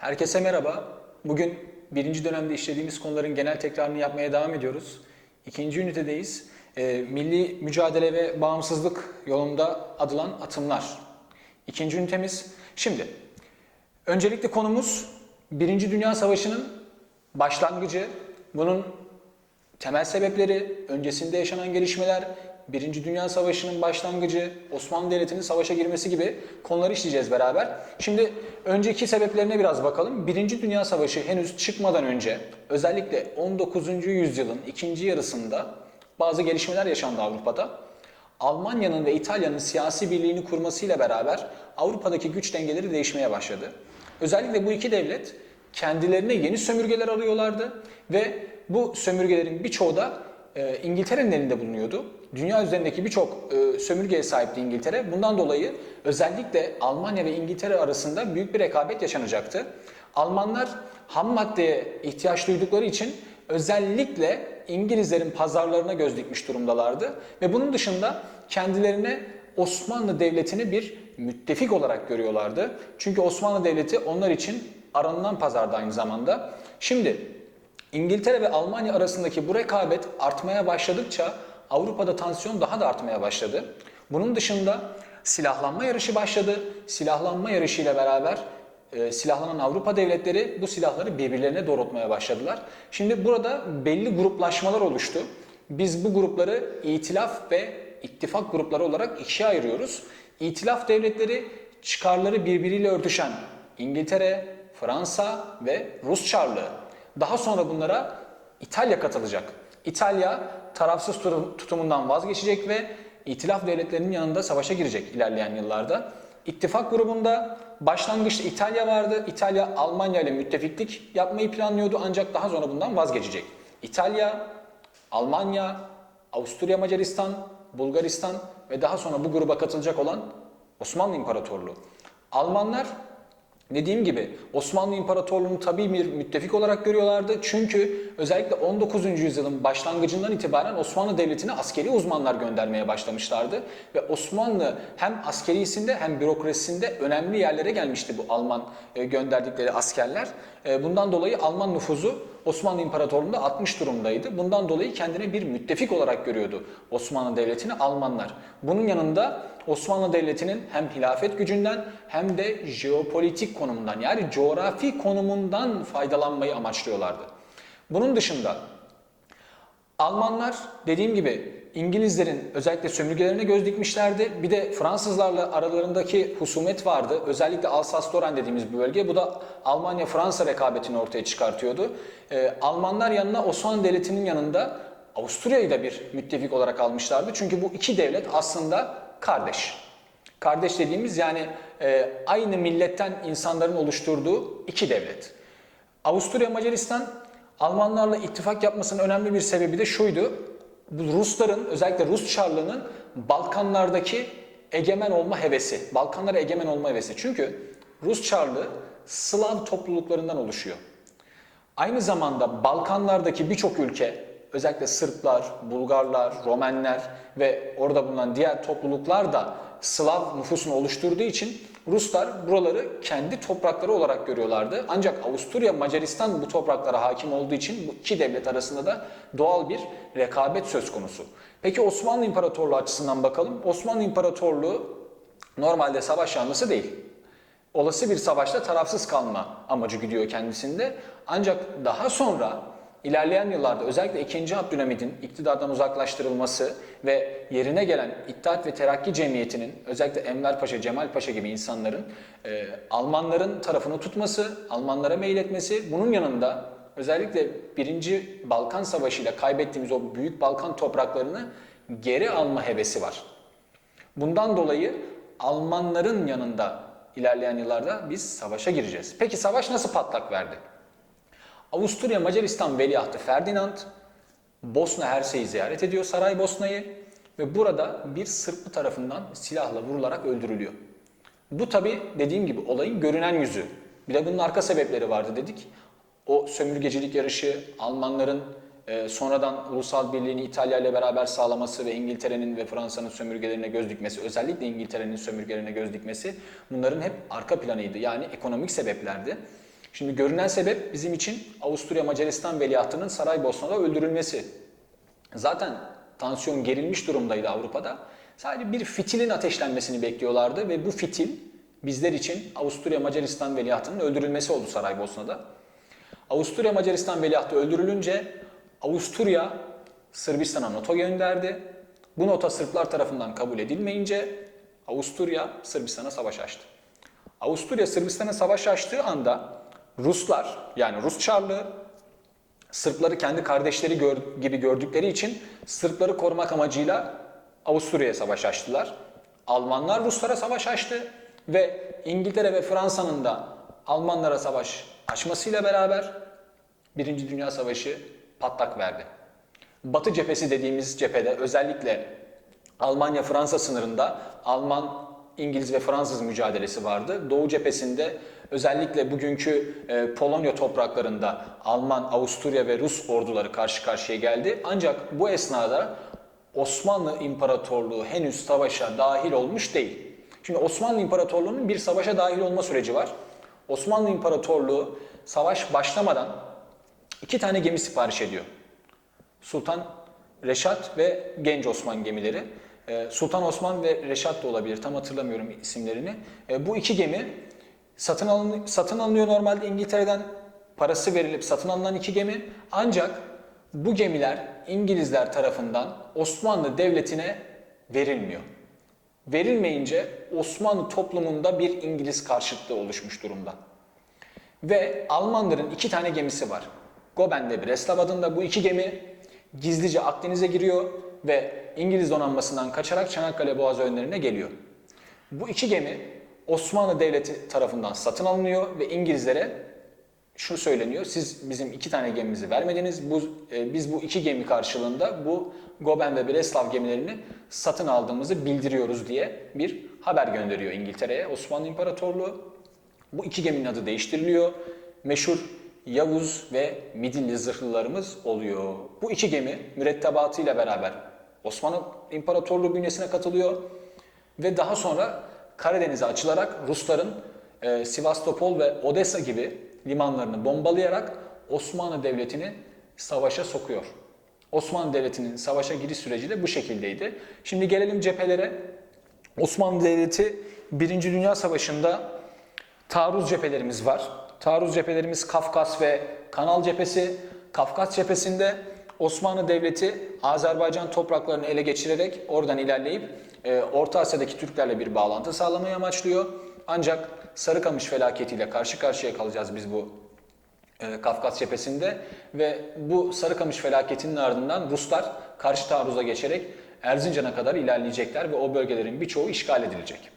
Herkese merhaba. Bugün birinci dönemde işlediğimiz konuların genel tekrarını yapmaya devam ediyoruz. İkinci ünitedeyiz. Ee, milli mücadele ve bağımsızlık yolunda adılan atımlar. İkinci ünitemiz. Şimdi, öncelikle konumuz Birinci Dünya Savaşı'nın başlangıcı, bunun temel sebepleri, öncesinde yaşanan gelişmeler, Birinci Dünya Savaşı'nın başlangıcı, Osmanlı Devleti'nin savaşa girmesi gibi konuları işleyeceğiz beraber. Şimdi önceki sebeplerine biraz bakalım. Birinci Dünya Savaşı henüz çıkmadan önce özellikle 19. yüzyılın ikinci yarısında bazı gelişmeler yaşandı Avrupa'da. Almanya'nın ve İtalya'nın siyasi birliğini kurmasıyla beraber Avrupa'daki güç dengeleri değişmeye başladı. Özellikle bu iki devlet kendilerine yeni sömürgeler arıyorlardı ve bu sömürgelerin birçoğu da e, İngiltere'nin elinde bulunuyordu. Dünya üzerindeki birçok e, sömürgeye sahipti İngiltere. Bundan dolayı özellikle Almanya ve İngiltere arasında büyük bir rekabet yaşanacaktı. Almanlar ham maddeye ihtiyaç duydukları için özellikle İngilizlerin pazarlarına göz dikmiş durumdalardı. Ve bunun dışında kendilerine Osmanlı Devleti'ni bir müttefik olarak görüyorlardı. Çünkü Osmanlı Devleti onlar için aranılan pazarda aynı zamanda. Şimdi İngiltere ve Almanya arasındaki bu rekabet artmaya başladıkça Avrupa'da tansiyon daha da artmaya başladı. Bunun dışında silahlanma yarışı başladı. Silahlanma yarışıyla beraber e, silahlanan Avrupa devletleri bu silahları birbirlerine doğrultmaya başladılar. Şimdi burada belli gruplaşmalar oluştu. Biz bu grupları itilaf ve ittifak grupları olarak ikiye ayırıyoruz. İtilaf devletleri çıkarları birbiriyle örtüşen İngiltere, Fransa ve Rus Çarlığı. Daha sonra bunlara İtalya katılacak. İtalya tarafsız tutum- tutumundan vazgeçecek ve itilaf devletlerinin yanında savaşa girecek ilerleyen yıllarda. İttifak grubunda başlangıçta İtalya vardı. İtalya Almanya ile müttefiklik yapmayı planlıyordu ancak daha sonra bundan vazgeçecek. İtalya, Almanya, Avusturya Macaristan, Bulgaristan ve daha sonra bu gruba katılacak olan Osmanlı İmparatorluğu. Almanlar Dediğim gibi Osmanlı İmparatorluğu'nu tabii bir müttefik olarak görüyorlardı. Çünkü özellikle 19. yüzyılın başlangıcından itibaren Osmanlı Devleti'ne askeri uzmanlar göndermeye başlamışlardı. Ve Osmanlı hem askerisinde hem bürokrasisinde önemli yerlere gelmişti bu Alman e, gönderdikleri askerler. E, Bundan dolayı Alman nüfuzu Osmanlı İmparatorluğu'nda 60 durumdaydı. Bundan dolayı kendine bir müttefik olarak görüyordu Osmanlı Devleti'ni Almanlar. Bunun yanında Osmanlı Devleti'nin hem hilafet gücünden hem de jeopolitik konumundan yani coğrafi konumundan faydalanmayı amaçlıyorlardı. Bunun dışında Almanlar dediğim gibi İngilizlerin özellikle sömürgelerine göz dikmişlerdi. Bir de Fransızlarla aralarındaki husumet vardı. Özellikle Alsas-Lorraine dediğimiz bir bölge. Bu da Almanya-Fransa rekabetini ortaya çıkartıyordu. Ee, Almanlar yanına Osmanlı Devleti'nin yanında Avusturya'yı da bir müttefik olarak almışlardı. Çünkü bu iki devlet aslında kardeş. Kardeş dediğimiz yani e, aynı milletten insanların oluşturduğu iki devlet. Avusturya Macaristan Almanlarla ittifak yapmasının önemli bir sebebi de şuydu. Bu Rusların özellikle Rus Çarlığı'nın Balkanlardaki egemen olma hevesi. Balkanlara egemen olma hevesi. Çünkü Rus Çarlığı Slav topluluklarından oluşuyor. Aynı zamanda Balkanlardaki birçok ülke, özellikle Sırplar, Bulgarlar, Romenler ve orada bulunan diğer topluluklar da Slav nüfusunu oluşturduğu için Ruslar buraları kendi toprakları olarak görüyorlardı. Ancak Avusturya, Macaristan bu topraklara hakim olduğu için bu iki devlet arasında da doğal bir rekabet söz konusu. Peki Osmanlı İmparatorluğu açısından bakalım. Osmanlı İmparatorluğu normalde savaş yanlısı değil olası bir savaşta tarafsız kalma amacı güdüyor kendisinde. Ancak daha sonra ilerleyen yıllarda özellikle 2. Abdülhamid'in iktidardan uzaklaştırılması ve yerine gelen İttihat ve Terakki Cemiyeti'nin özellikle Enver Paşa, Cemal Paşa gibi insanların e, Almanların tarafını tutması, Almanlara meyletmesi bunun yanında özellikle 1. Balkan Savaşı ile kaybettiğimiz o büyük Balkan topraklarını geri alma hevesi var. Bundan dolayı Almanların yanında ilerleyen yıllarda biz savaşa gireceğiz. Peki savaş nasıl patlak verdi? Avusturya Macaristan veliahtı Ferdinand Bosna Hersey'i ziyaret ediyor Saraybosna'yı ve burada bir Sırplı tarafından silahla vurularak öldürülüyor. Bu tabi dediğim gibi olayın görünen yüzü. Bir de bunun arka sebepleri vardı dedik. O sömürgecilik yarışı, Almanların e, sonradan ulusal birliğini İtalya ile beraber sağlaması ve İngiltere'nin ve Fransa'nın sömürgelerine göz dikmesi, özellikle İngiltere'nin sömürgelerine göz dikmesi bunların hep arka planıydı. Yani ekonomik sebeplerdi. Şimdi görünen sebep bizim için Avusturya Macaristan veliahtının Saraybosna'da öldürülmesi. Zaten tansiyon gerilmiş durumdaydı Avrupa'da. Sadece bir fitilin ateşlenmesini bekliyorlardı ve bu fitil bizler için Avusturya Macaristan veliahtının öldürülmesi oldu Saraybosna'da. Avusturya Macaristan veliahtı öldürülünce Avusturya Sırbistan'a nota gönderdi. Bu nota Sırplar tarafından kabul edilmeyince Avusturya Sırbistan'a savaş açtı. Avusturya Sırbistan'a savaş açtığı anda Ruslar yani Rus Çarlığı Sırpları kendi kardeşleri gör- gibi gördükleri için Sırpları korumak amacıyla Avusturya'ya savaş açtılar. Almanlar Ruslara savaş açtı ve İngiltere ve Fransa'nın da Almanlara savaş açmasıyla beraber Birinci Dünya Savaşı patlak verdi. Batı cephesi dediğimiz cephede özellikle Almanya-Fransa sınırında Alman, İngiliz ve Fransız mücadelesi vardı. Doğu cephesinde özellikle bugünkü e, Polonya topraklarında Alman, Avusturya ve Rus orduları karşı karşıya geldi. Ancak bu esnada Osmanlı İmparatorluğu henüz savaşa dahil olmuş değil. Şimdi Osmanlı İmparatorluğu'nun bir savaşa dahil olma süreci var. Osmanlı İmparatorluğu savaş başlamadan iki tane gemi sipariş ediyor. Sultan Reşat ve Genç Osman gemileri. Ee, Sultan Osman ve Reşat da olabilir. Tam hatırlamıyorum isimlerini. Ee, Bu iki gemi satın, alın, satın alınıyor normalde İngiltere'den. Parası verilip satın alınan iki gemi. Ancak bu gemiler İngilizler tarafından Osmanlı Devleti'ne verilmiyor. Verilmeyince Osmanlı toplumunda bir İngiliz karşıtlığı oluşmuş durumda. Ve Almanların iki tane gemisi var. Goben ve Breslav adında bu iki gemi gizlice Akdeniz'e giriyor ve İngiliz donanmasından kaçarak Çanakkale Boğazı önlerine geliyor. Bu iki gemi Osmanlı Devleti tarafından satın alınıyor ve İngilizlere şu söyleniyor. Siz bizim iki tane gemimizi vermediniz. Bu, e, biz bu iki gemi karşılığında bu Goben ve Breslav gemilerini satın aldığımızı bildiriyoruz diye bir haber gönderiyor İngiltere'ye Osmanlı İmparatorluğu. Bu iki geminin adı değiştiriliyor. Meşhur Yavuz ve Midilli zırhlılarımız oluyor. Bu iki gemi mürettebatıyla beraber Osmanlı İmparatorluğu bünyesine katılıyor. Ve daha sonra Karadeniz'e açılarak Rusların e, Sivastopol ve Odessa gibi limanlarını bombalayarak Osmanlı Devleti'ni savaşa sokuyor. Osmanlı Devleti'nin savaşa giriş süreci de bu şekildeydi. Şimdi gelelim cephelere. Osmanlı Devleti Birinci Dünya Savaşı'nda taarruz cephelerimiz var. Taarruz cephelerimiz Kafkas ve Kanal cephesi. Kafkas cephesinde Osmanlı Devleti Azerbaycan topraklarını ele geçirerek oradan ilerleyip e, Orta Asya'daki Türklerle bir bağlantı sağlamayı amaçlıyor. Ancak Sarıkamış felaketiyle karşı karşıya kalacağız biz bu e, Kafkas cephesinde ve bu Sarıkamış felaketinin ardından Ruslar karşı taarruza geçerek Erzincan'a kadar ilerleyecekler ve o bölgelerin birçoğu işgal edilecek.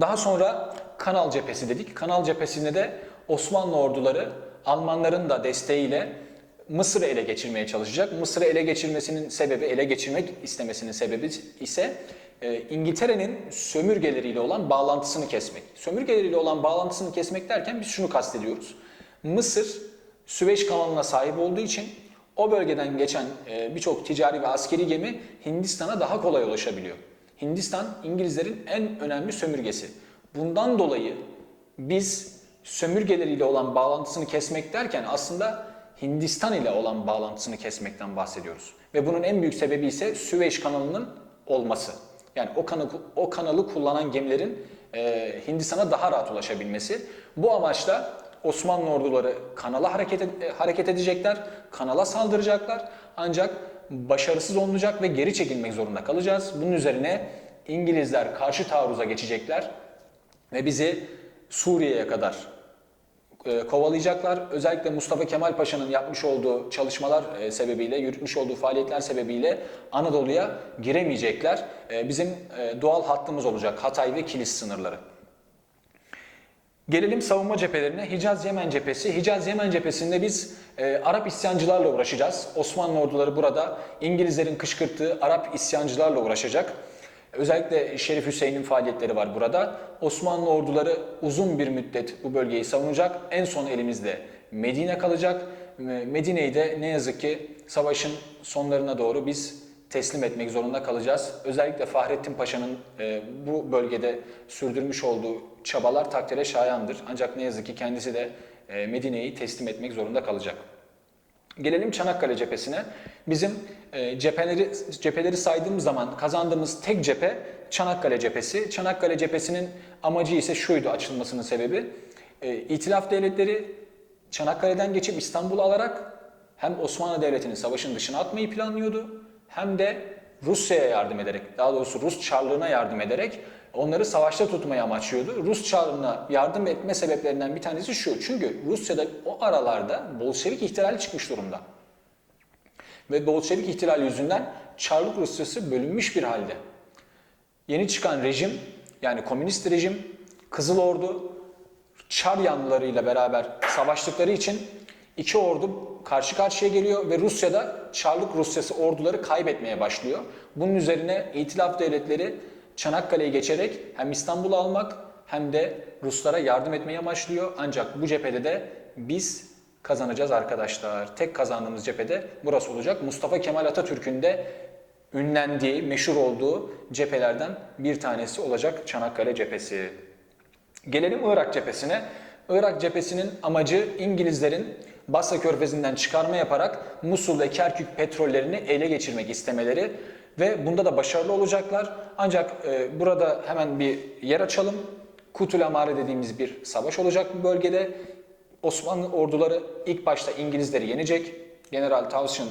Daha sonra Kanal cephesi dedik. Kanal cephesinde de Osmanlı orduları Almanların da desteğiyle Mısır'ı ele geçirmeye çalışacak. Mısır'ı ele geçirmesinin sebebi, ele geçirmek istemesinin sebebi ise e, İngiltere'nin sömürgeleriyle olan bağlantısını kesmek. Sömürgeleriyle olan bağlantısını kesmek derken biz şunu kastediyoruz. Mısır Süveyş kanalına sahip olduğu için o bölgeden geçen e, birçok ticari ve askeri gemi Hindistan'a daha kolay ulaşabiliyor. Hindistan İngilizlerin en önemli sömürgesi. Bundan dolayı biz sömürgeleriyle olan bağlantısını kesmek derken aslında Hindistan ile olan bağlantısını kesmekten bahsediyoruz. Ve bunun en büyük sebebi ise Süveyş kanalının olması. Yani o kanalı, o kanalı kullanan gemilerin e, Hindistan'a daha rahat ulaşabilmesi. Bu amaçla Osmanlı orduları kanala hareket, ed- hareket edecekler, kanala saldıracaklar. Ancak başarısız olunacak ve geri çekilmek zorunda kalacağız. Bunun üzerine İngilizler karşı taarruza geçecekler ve bizi Suriye'ye kadar e, kovalayacaklar. Özellikle Mustafa Kemal Paşa'nın yapmış olduğu çalışmalar e, sebebiyle, yürütmüş olduğu faaliyetler sebebiyle Anadolu'ya giremeyecekler. E, Bizim doğal hattımız olacak Hatay ve Kilis sınırları. Gelelim savunma cephelerine. Hicaz-Yemen cephesi. Hicaz-Yemen cephesinde biz e, Arap isyancılarla uğraşacağız. Osmanlı orduları burada İngilizlerin kışkırttığı Arap isyancılarla uğraşacak. Özellikle Şerif Hüseyin'in faaliyetleri var burada. Osmanlı orduları uzun bir müddet bu bölgeyi savunacak. En son elimizde Medine kalacak. E, Medine'yi de ne yazık ki savaşın sonlarına doğru biz teslim etmek zorunda kalacağız. Özellikle Fahrettin Paşa'nın e, bu bölgede sürdürmüş olduğu çabalar takdire şayandır. Ancak ne yazık ki kendisi de e, Medine'yi teslim etmek zorunda kalacak. Gelelim Çanakkale cephesine. Bizim e, cepheleri cepheleri saydığımız zaman kazandığımız tek cephe Çanakkale cephesi. Çanakkale cephesinin amacı ise şuydu açılmasının sebebi. E, İtilaf devletleri Çanakkale'den geçip İstanbul'u alarak hem Osmanlı Devleti'nin savaşın dışına atmayı planlıyordu hem de Rusya'ya yardım ederek, daha doğrusu Rus Çarlığına yardım ederek onları savaşta tutmayı amaçlıyordu. Rus Çarlığına yardım etme sebeplerinden bir tanesi şu. Çünkü Rusya'da o aralarda Bolşevik ihtilali çıkmış durumda. Ve Bolşevik ihtilali yüzünden Çarlık Rusyası bölünmüş bir halde. Yeni çıkan rejim yani komünist rejim Kızıl Ordu Çar yanlılarıyla beraber savaştıkları için iki ordu karşı karşıya geliyor ve Rusya'da Çarlık Rusyası orduları kaybetmeye başlıyor. Bunun üzerine İtilaf devletleri Çanakkale'yi geçerek hem İstanbul'u almak hem de Ruslara yardım etmeye amaçlıyor. Ancak bu cephede de biz kazanacağız arkadaşlar. Tek kazandığımız cephede burası olacak. Mustafa Kemal Atatürk'ün de ünlendiği, meşhur olduğu cephelerden bir tanesi olacak Çanakkale cephesi. Gelelim Irak cephesine. Irak cephesinin amacı İngilizlerin Basra Körfezi'nden çıkarma yaparak Musul ve Kerkük petrollerini ele geçirmek istemeleri ve bunda da başarılı olacaklar. Ancak e, burada hemen bir yer açalım. Kutul Amare dediğimiz bir savaş olacak bu bölgede. Osmanlı orduları ilk başta İngilizleri yenecek. General Townshend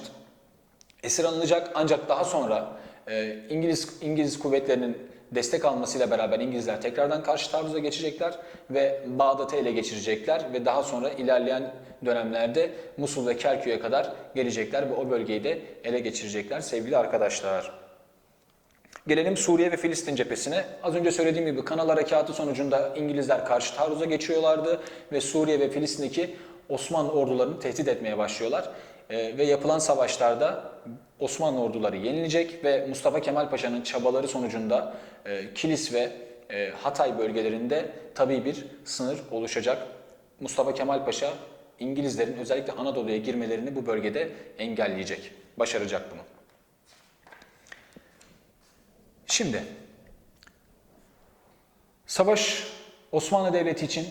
esir alınacak ancak daha sonra e, İngiliz İngiliz kuvvetlerinin destek almasıyla beraber İngilizler tekrardan karşı taarruza geçecekler ve Bağdat'ı ele geçirecekler ve daha sonra ilerleyen dönemlerde Musul ve Kerkük'e kadar gelecekler ve o bölgeyi de ele geçirecekler sevgili arkadaşlar. Gelelim Suriye ve Filistin cephesine. Az önce söylediğim gibi Kanal Harekatı sonucunda İngilizler karşı taarruza geçiyorlardı ve Suriye ve Filistin'deki Osmanlı ordularını tehdit etmeye başlıyorlar. Ee, ve yapılan savaşlarda Osmanlı orduları yenilecek ve Mustafa Kemal Paşa'nın çabaları sonucunda e, Kilis ve e, Hatay bölgelerinde tabii bir sınır oluşacak. Mustafa Kemal Paşa İngilizlerin özellikle Anadolu'ya girmelerini bu bölgede engelleyecek, başaracak bunu. Şimdi savaş Osmanlı Devleti için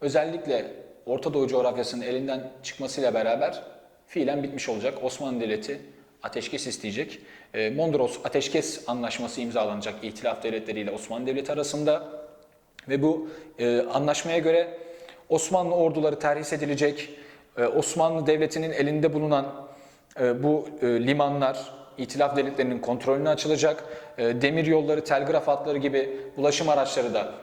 özellikle Orta Doğu coğrafyasının elinden çıkmasıyla beraber fiilen bitmiş olacak. Osmanlı Devleti ateşkes isteyecek. E, Mondros Ateşkes Anlaşması imzalanacak İtilaf Devletleri ile Osmanlı Devleti arasında ve bu e, anlaşmaya göre Osmanlı orduları terhis edilecek. E, Osmanlı Devleti'nin elinde bulunan e, bu e, limanlar İtilaf devletlerinin kontrolüne açılacak. E, demir yolları, telgraf hatları gibi ulaşım araçları da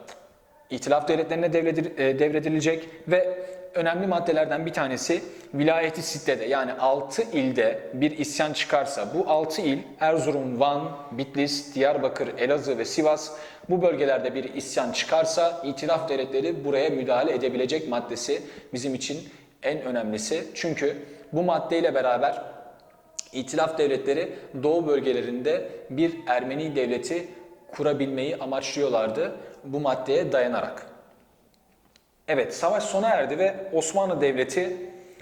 İtilaf devletlerine e, devredilecek ve önemli maddelerden bir tanesi vilayeti sitede yani 6 ilde bir isyan çıkarsa bu 6 il Erzurum, Van, Bitlis, Diyarbakır, Elazığ ve Sivas bu bölgelerde bir isyan çıkarsa İtilaf devletleri buraya müdahale edebilecek maddesi bizim için en önemlisi. Çünkü bu maddeyle beraber İtilaf devletleri Doğu bölgelerinde bir Ermeni devleti kurabilmeyi amaçlıyorlardı bu maddeye dayanarak. Evet, savaş sona erdi ve Osmanlı Devleti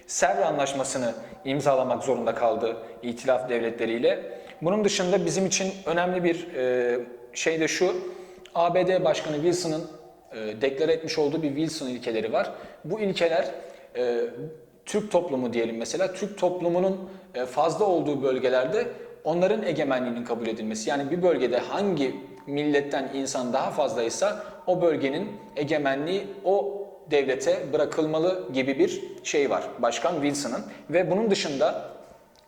Sevr Anlaşması'nı imzalamak zorunda kaldı İtilaf devletleriyle. Bunun dışında bizim için önemli bir e, şey de şu, ABD Başkanı Wilson'ın e, deklare etmiş olduğu bir Wilson ilkeleri var. Bu ilkeler e, Türk toplumu diyelim mesela, Türk toplumunun fazla olduğu bölgelerde onların egemenliğinin kabul edilmesi. Yani bir bölgede hangi milletten insan daha fazlaysa o bölgenin egemenliği o devlete bırakılmalı gibi bir şey var Başkan Wilson'ın ve bunun dışında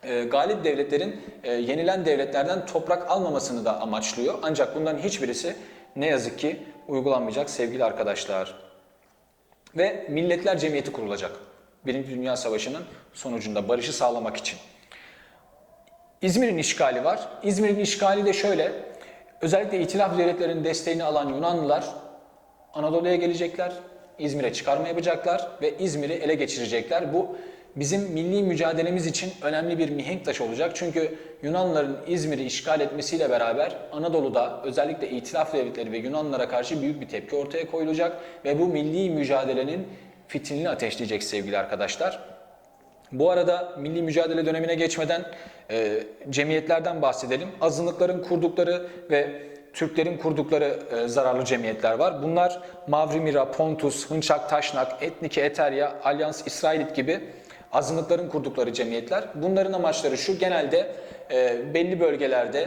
e, galip devletlerin e, yenilen devletlerden toprak almamasını da amaçlıyor. Ancak bunların hiçbirisi ne yazık ki uygulanmayacak sevgili arkadaşlar. Ve Milletler Cemiyeti kurulacak. Birinci Dünya Savaşı'nın sonucunda barışı sağlamak için. İzmir'in işgali var. İzmir'in işgali de şöyle. Özellikle İtilaf devletlerinin desteğini alan Yunanlılar Anadolu'ya gelecekler. İzmir'e çıkarma yapacaklar ve İzmir'i ele geçirecekler. Bu bizim milli mücadelemiz için önemli bir mihenk taşı olacak. Çünkü Yunanlıların İzmir'i işgal etmesiyle beraber Anadolu'da özellikle İtilaf devletleri ve Yunanlılara karşı büyük bir tepki ortaya koyulacak ve bu milli mücadelenin fitilini ateşleyecek sevgili arkadaşlar. Bu arada milli mücadele dönemine geçmeden e, cemiyetlerden bahsedelim. Azınlıkların kurdukları ve Türklerin kurdukları e, zararlı cemiyetler var. Bunlar Mavrimira, Pontus, Hınçak, Taşnak, Etnike, Eterya, Alyans, İsrailit gibi azınlıkların kurdukları cemiyetler. Bunların amaçları şu genelde e, belli bölgelerde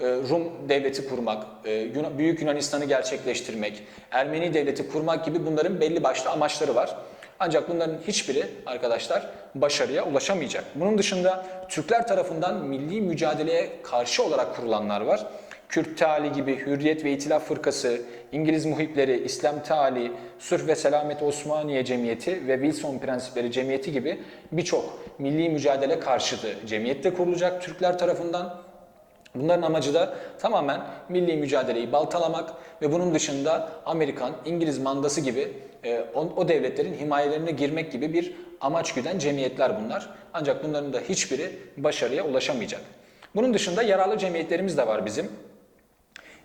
e, Rum devleti kurmak, e, Yuna- Büyük Yunanistan'ı gerçekleştirmek, Ermeni devleti kurmak gibi bunların belli başlı amaçları var. Ancak bunların hiçbiri arkadaşlar başarıya ulaşamayacak. Bunun dışında Türkler tarafından milli mücadeleye karşı olarak kurulanlar var. Kürt Teali gibi Hürriyet ve İtilaf Fırkası, İngiliz Muhipleri, İslam Teali, Sırf ve Selamet Osmaniye Cemiyeti ve Wilson Prensipleri Cemiyeti gibi birçok milli mücadele karşıtı cemiyet de kurulacak Türkler tarafından. Bunların amacı da tamamen milli mücadeleyi baltalamak ve bunun dışında Amerikan, İngiliz mandası gibi e, o devletlerin himayelerine girmek gibi bir amaç güden cemiyetler bunlar. Ancak bunların da hiçbiri başarıya ulaşamayacak. Bunun dışında yararlı cemiyetlerimiz de var bizim.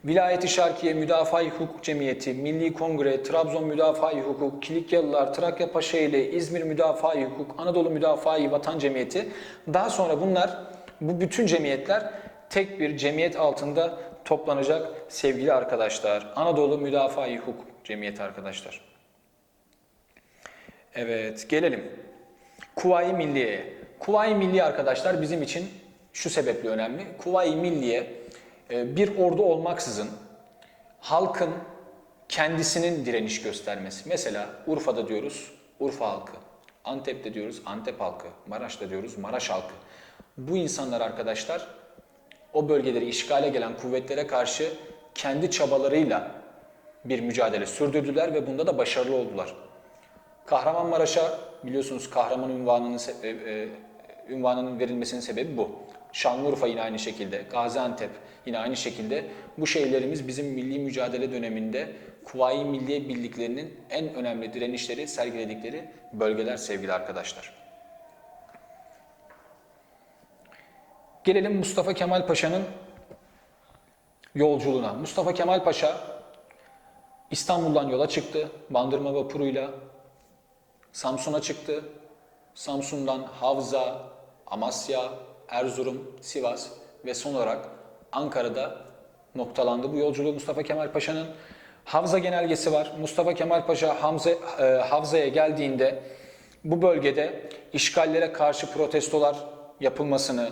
Vilayeti Şarkiye Müdafaa-i Hukuk Cemiyeti, Milli Kongre, Trabzon Müdafaa-i Hukuk, Kilikyalılar, Trakya Paşaeli, İzmir Müdafaa-i Hukuk, Anadolu Müdafaa-i Vatan Cemiyeti. Daha sonra bunlar, bu bütün cemiyetler tek bir cemiyet altında toplanacak sevgili arkadaşlar. Anadolu Müdafaa-i Hukuk Cemiyeti arkadaşlar. Evet, gelelim. Kuvayi Milliye'ye. Kuvayi Milliye arkadaşlar bizim için şu sebeple önemli. Kuvayi Milliye bir ordu olmaksızın halkın kendisinin direniş göstermesi. Mesela Urfa'da diyoruz Urfa halkı, Antep'te diyoruz Antep halkı, Maraş'ta diyoruz Maraş halkı. Bu insanlar arkadaşlar o bölgeleri işgale gelen kuvvetlere karşı kendi çabalarıyla bir mücadele sürdürdüler ve bunda da başarılı oldular. Kahramanmaraş'a biliyorsunuz kahraman ünvanının, e, e, ünvanının verilmesinin sebebi bu. Şanlıurfa yine aynı şekilde, Gaziantep yine aynı şekilde. Bu şehirlerimiz bizim milli mücadele döneminde Kuvayi Milliye Birliklerinin en önemli direnişleri sergiledikleri bölgeler sevgili arkadaşlar. Gelelim Mustafa Kemal Paşa'nın yolculuğuna. Mustafa Kemal Paşa İstanbul'dan yola çıktı bandırma vapuruyla. Samsun'a çıktı. Samsun'dan Havza, Amasya, Erzurum, Sivas ve son olarak Ankara'da noktalandı bu yolculuğu Mustafa Kemal Paşa'nın. Havza genelgesi var. Mustafa Kemal Paşa Hamza, e, Havza'ya geldiğinde bu bölgede işgallere karşı protestolar yapılmasını,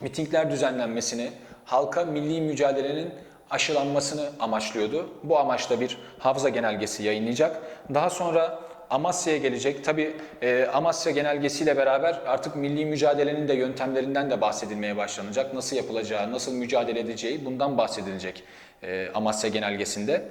mitingler düzenlenmesini, halka milli mücadelenin aşılanmasını amaçlıyordu. Bu amaçla bir hafıza genelgesi yayınlayacak. Daha sonra Amasya'ya gelecek. Tabi Amasya genelgesiyle beraber artık milli mücadelenin de yöntemlerinden de bahsedilmeye başlanacak. Nasıl yapılacağı, nasıl mücadele edeceği bundan bahsedilecek e, Amasya genelgesinde.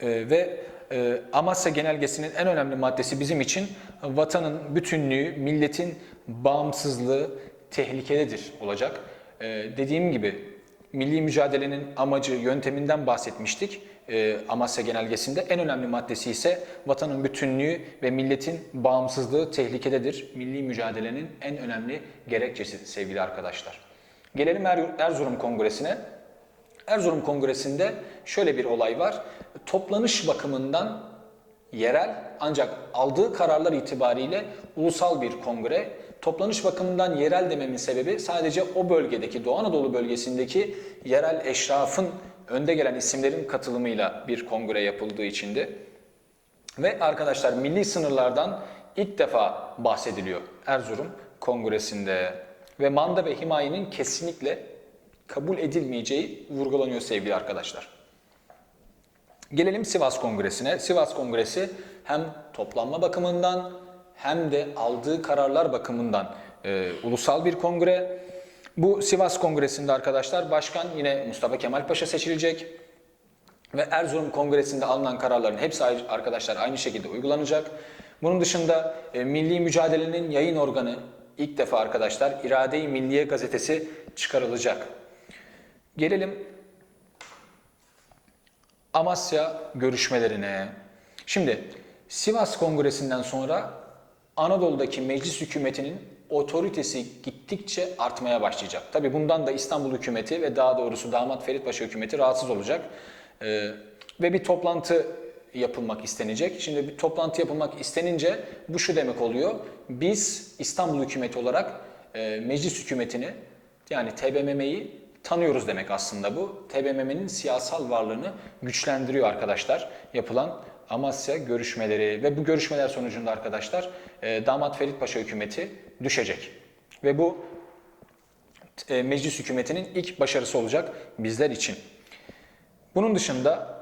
Ee, ve e, Amasya Genelgesi'nin en önemli maddesi bizim için vatanın bütünlüğü, milletin bağımsızlığı tehlikededir olacak. Ee, dediğim gibi milli mücadelenin amacı, yönteminden bahsetmiştik. Ee, Amasya Genelgesi'nde en önemli maddesi ise vatanın bütünlüğü ve milletin bağımsızlığı tehlikededir. Milli mücadelenin en önemli gerekçesi sevgili arkadaşlar. Gelelim Er- Erzurum Kongresi'ne. Erzurum Kongresi'nde şöyle bir olay var. Toplanış bakımından yerel ancak aldığı kararlar itibariyle ulusal bir kongre. Toplanış bakımından yerel dememin sebebi sadece o bölgedeki Doğu Anadolu bölgesindeki yerel eşrafın önde gelen isimlerin katılımıyla bir kongre yapıldığı içindi. Ve arkadaşlar milli sınırlardan ilk defa bahsediliyor Erzurum Kongresi'nde. Ve manda ve himayenin kesinlikle kabul edilmeyeceği vurgulanıyor sevgili arkadaşlar. Gelelim Sivas Kongresi'ne. Sivas Kongresi hem toplanma bakımından hem de aldığı kararlar bakımından e, ulusal bir kongre. Bu Sivas Kongresi'nde arkadaşlar başkan yine Mustafa Kemal Paşa seçilecek. Ve Erzurum Kongresi'nde alınan kararların hepsi arkadaşlar aynı şekilde uygulanacak. Bunun dışında e, milli mücadelenin yayın organı ilk defa arkadaşlar İrade-i Milliye gazetesi çıkarılacak. Gelelim Amasya görüşmelerine. Şimdi Sivas Kongresi'nden sonra Anadolu'daki meclis hükümetinin otoritesi gittikçe artmaya başlayacak. Tabi bundan da İstanbul hükümeti ve daha doğrusu Damat Ferit Paşa hükümeti rahatsız olacak. Ee, ve bir toplantı yapılmak istenecek. Şimdi bir toplantı yapılmak istenince bu şu demek oluyor. Biz İstanbul hükümeti olarak e, meclis hükümetini yani TBMM'yi tanıyoruz demek aslında bu. TBMM'nin siyasal varlığını güçlendiriyor arkadaşlar yapılan Amasya görüşmeleri ve bu görüşmeler sonucunda arkadaşlar e, Damat Ferit Paşa hükümeti düşecek. Ve bu e, meclis hükümetinin ilk başarısı olacak bizler için. Bunun dışında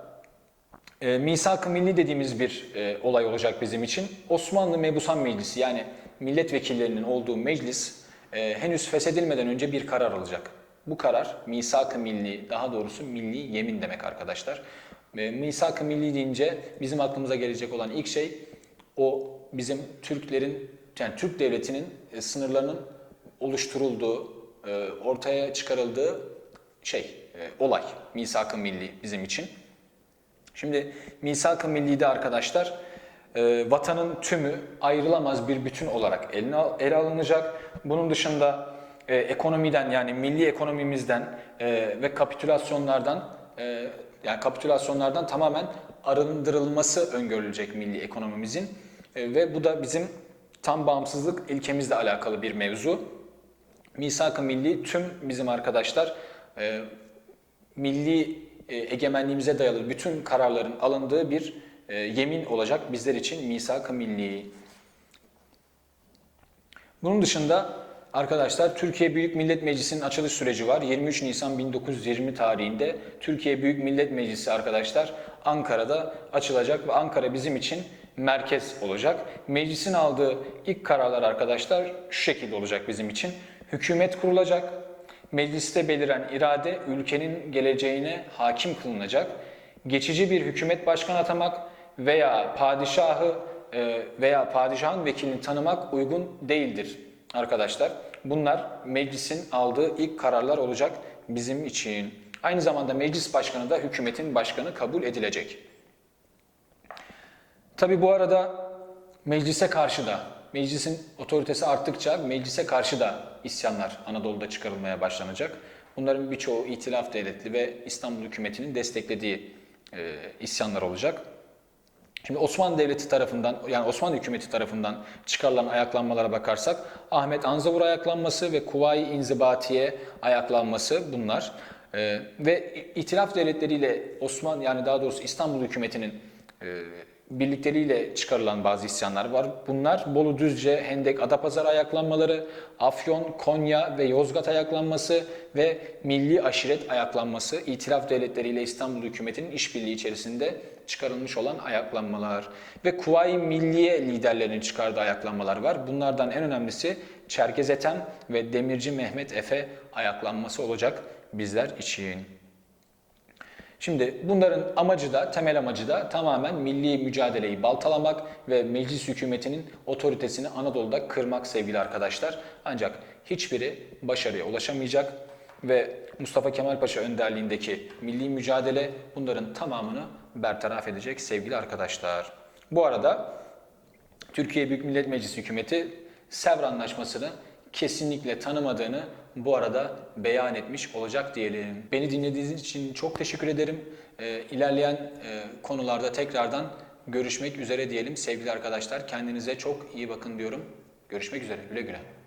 e, misak-ı milli dediğimiz bir e, olay olacak bizim için. Osmanlı Mebusan Meclisi yani milletvekillerinin olduğu meclis e, henüz feshedilmeden önce bir karar alacak. Bu karar misak-ı milli, daha doğrusu milli yemin demek arkadaşlar. E, misak-ı milli deyince bizim aklımıza gelecek olan ilk şey o bizim Türklerin yani Türk devletinin e, sınırlarının oluşturulduğu, e, ortaya çıkarıldığı şey, e, olay. Misak-ı milli bizim için. Şimdi misak-ı millide arkadaşlar vatanın tümü ayrılamaz bir bütün olarak eline ele alınacak. Bunun dışında ekonomiden yani milli ekonomimizden ve kapitülasyonlardan yani kapitülasyonlardan tamamen arındırılması öngörülecek milli ekonomimizin E, ve bu da bizim tam bağımsızlık ilkemizle alakalı bir mevzu. Misak-ı milli tüm bizim arkadaşlar e, milli e, egemenliğimize dayalı bütün kararların alındığı bir yemin olacak bizler için misak-ı milli. Bunun dışında arkadaşlar Türkiye Büyük Millet Meclisi'nin açılış süreci var. 23 Nisan 1920 tarihinde Türkiye Büyük Millet Meclisi arkadaşlar Ankara'da açılacak ve Ankara bizim için merkez olacak. Meclisin aldığı ilk kararlar arkadaşlar şu şekilde olacak bizim için. Hükümet kurulacak. Mecliste beliren irade ülkenin geleceğine hakim kılınacak. Geçici bir hükümet başkanı atamak veya padişahı e, veya padişahın vekilini tanımak uygun değildir arkadaşlar. Bunlar meclisin aldığı ilk kararlar olacak bizim için. Aynı zamanda meclis başkanı da hükümetin başkanı kabul edilecek. Tabi bu arada meclise karşı da, meclisin otoritesi arttıkça meclise karşı da isyanlar Anadolu'da çıkarılmaya başlanacak. Bunların birçoğu itilaf devletli ve İstanbul hükümetinin desteklediği e, isyanlar olacak. Şimdi Osmanlı Devleti tarafından yani Osmanlı hükümeti tarafından çıkarılan ayaklanmalara bakarsak Ahmet Anzavur ayaklanması ve Kuvayi İnzibatiye ayaklanması bunlar. Ee, ve itilaf devletleriyle Osman yani daha doğrusu İstanbul hükümetinin e, birlikleriyle çıkarılan bazı isyanlar var. Bunlar Bolu Düzce, Hendek, Adapazarı ayaklanmaları, Afyon, Konya ve Yozgat ayaklanması ve Milli Aşiret ayaklanması itilaf devletleriyle İstanbul hükümetinin işbirliği içerisinde çıkarılmış olan ayaklanmalar ve Kuvayi Milliye liderlerinin çıkardığı ayaklanmalar var. Bunlardan en önemlisi Çerkez Ethem ve Demirci Mehmet Efe ayaklanması olacak bizler için. Şimdi bunların amacı da, temel amacı da tamamen milli mücadeleyi baltalamak ve meclis hükümetinin otoritesini Anadolu'da kırmak sevgili arkadaşlar. Ancak hiçbiri başarıya ulaşamayacak ve Mustafa Kemal Paşa önderliğindeki milli mücadele bunların tamamını bertaraf edecek sevgili arkadaşlar. Bu arada Türkiye Büyük Millet Meclisi hükümeti Sevr Anlaşması'nı kesinlikle tanımadığını bu arada beyan etmiş olacak diyelim. Beni dinlediğiniz için çok teşekkür ederim. Ee, ilerleyen e, konularda tekrardan görüşmek üzere diyelim sevgili arkadaşlar. Kendinize çok iyi bakın diyorum. Görüşmek üzere. Güle güle.